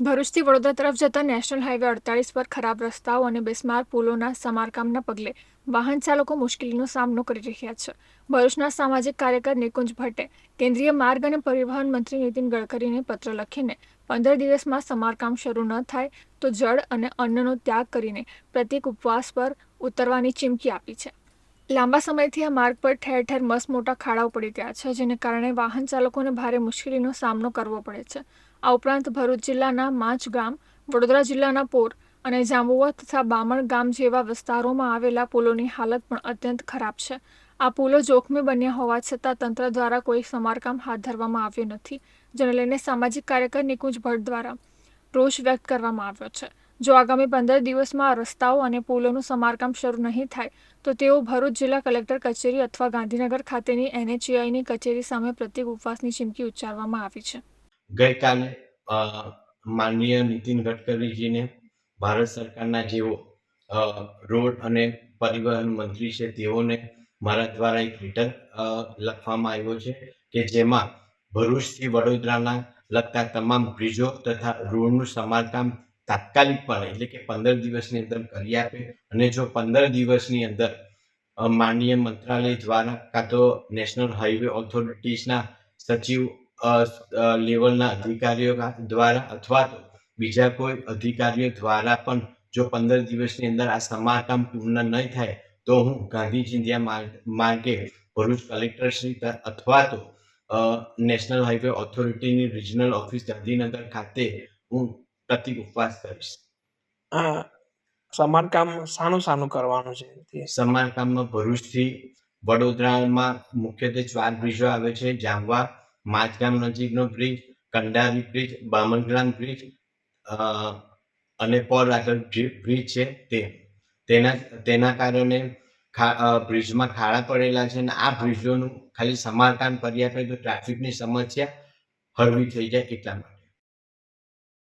ભરૂચથી વડોદરા તરફ જતા national highway અડતાલીસ પર ખરાબ રસ્તાઓ અને બિસ્માર પુલોના સમારકામના પગલે વાહન ચાલકો મુશ્કેલીનો સામનો કરી રહ્યા છે. ભરૂચના સામાજિક કાર્યકર નિકુંજ ભટ્ટે કેન્દ્રીય માર્ગ અને પરિવહન મંત્રી નીતિન ગડકરીને પત્ર લખીને પંદર દિવસમાં સમારકામ શરૂ ન થાય તો જળ અને અન્નનો ત્યાગ કરીને પ્રતિક ઉપવાસ પર ઉતરવાની ચીમકી આપી છે. લાંબા સમયથી આ માર્ગ પર ઠેર ઠેર મસ મોટા ખાડાઓ પડી ગયા છે, જેને કારણે વાહન ચાલકોને ભારે મુશ્કેલીનો સામનો કરવો પડે છે. આ ઉપરાંત ભરૂચ જિલ્લાના માંચ ગામ, વડોદરા જિલ્લાના પોર અને જાંબુવા તથા બામણ ગામ જેવા વિસ્તારોમાં આવેલા પુલોની હાલત પણ અત્યંત ખરાબ છે. આ પુલો જોખમી બન્યા હોવા છતાં તંત્ર દ્વારા કોઈ સમારકામ હાથ ધરવામાં આવ્યું નથી, જેને લઈને સામાજિક કાર્યકર નિકુંજ ભટ્ટ દ્વારા રોષ વ્યક્ત કરવામાં આવ્યો છે. જો આગામી પંદર દિવસમાં રસ્તાઓ અને પુલોનું સમારકામ શરૂ નહીં થાય, તો તેઓ ભરૂચ જિલ્લા કલેક્ટર કચેરી અથવા ગાંધીનગર ખાતેની એનએચએઆઈની કચેરી સામે પ્રતિક ઉપવાસની ચીમકી ઉચ્ચારવામાં આવી છે. ગઈકાલે માનનીય નીતિન ગડકરીજીને ભારત સરકારના જેઓ રોડ અને પરિવહન મંત્રી છે, તેઓને મારા દ્વારા એક લેટર લખવામાં આવ્યો છે કે જેમાં ભરૂચથી વડોદરાના લગતા તમામ બ્રિજો તથા રોડનું સમારકામ તાત્કાલિકપણે એટલે કે પંદર દિવસની અંદર કરી આપે અને જો પંદર દિવસની અંદર માનનીય મંત્રાલય દ્વારા કાં તો નેશનલ હાઈવે ઓથોરિટીઝના સચિવ લેવલના અધિકારીઓ દ્વારા અથવા તો બીજા કોઈ અધિકારીઓ દ્વારા પણ જો પંદર દિવસની અંદર આ સમારકામ પૂર્ણ નહીં થાય તો હું ગાંધી ચિંધ્યા માર્ગ- ભરૂચ કલેક્ટરશ્રી અથવા તો નેશનલ હાઈવે ઓથોરિટીની રિજનલ ઓફિસ ગાંધીનગર ખાતે હું પ્રતિક ઉપવાસ કરીશ. આ સમારકામ સાનું સાનું કરવાનું છે? સમારકામમાં ભરૂચથી વડોદરામાં મુખ્યત્વે ચાર બ્રિજો આવે છે જામવા માચગામ નજીકનો bridge Kandari bridge Bamangram bridge અને પોર આગળ બ્રિજ છે તે. તેના તેના કારણે બ્રિજમાં ખાડા પડેલા છે અને આ બ્રિજોનું ખાલી સમારકામ કરી આપે તો ટ્રાફિકની સમસ્યા હળવી થઈ જાય એટલા માટે.